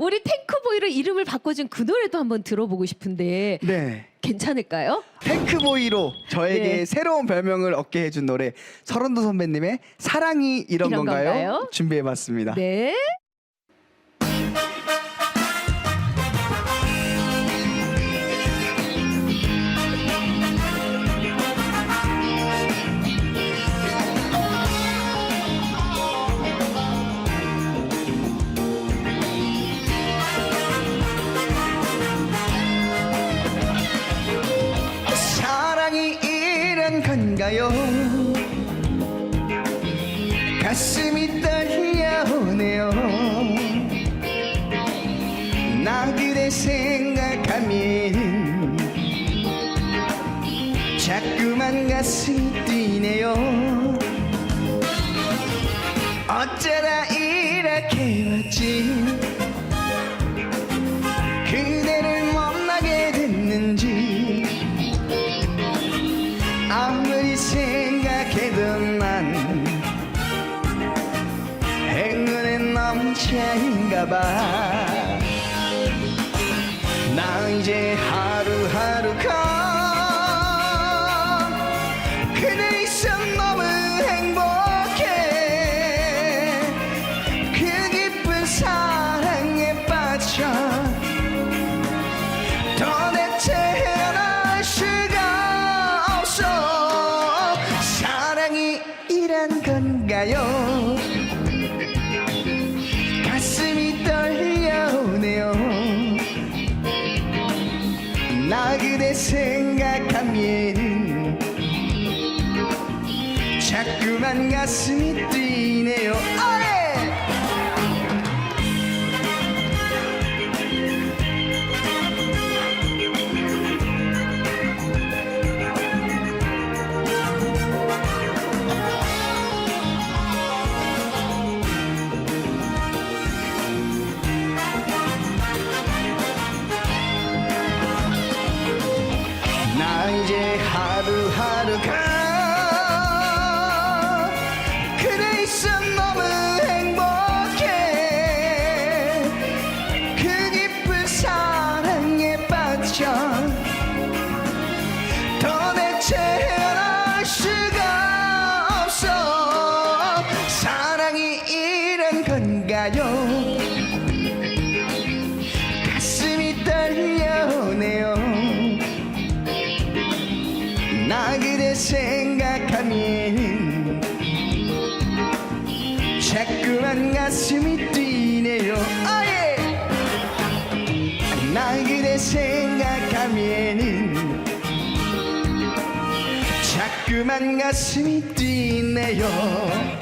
우리 탱크보이로 이름을 바꿔준 그 노래도 한번 들어보고 싶은데 네. 괜찮을까요? 탱크보이로 저에게 네. 새로운 별명을 얻게 해준 노래 설원도 선배님의 사랑이 이런, 이런 건가요? 건가요? 준비해봤습니다. 네. 가요? 가슴이 떨려오네요. 나 그대 생각하면 자꾸만 가슴이 뛰네요. 어쩌다 이렇게 왔지? 남자인가 봐. 나 이제 하루하루가 그대 있어 너무 행복해. 그 깊은 사랑에 빠져. 도대체 헤어날 수가 없어. 사랑이 이란 건가요 나 그대 생각하면 자꾸만 가슴이 뛰네요 있어 너무 행복해. 그 깊은 사랑에 빠져 도대체 헤어날 수가 없어. 사랑이 이런 건가요? 가슴이 떨려오네요. 나 그대 생각하면 자꾸만 가슴이 뛰네요. 아예. 나 그대 생각하면 자꾸만 가슴이 뛰네요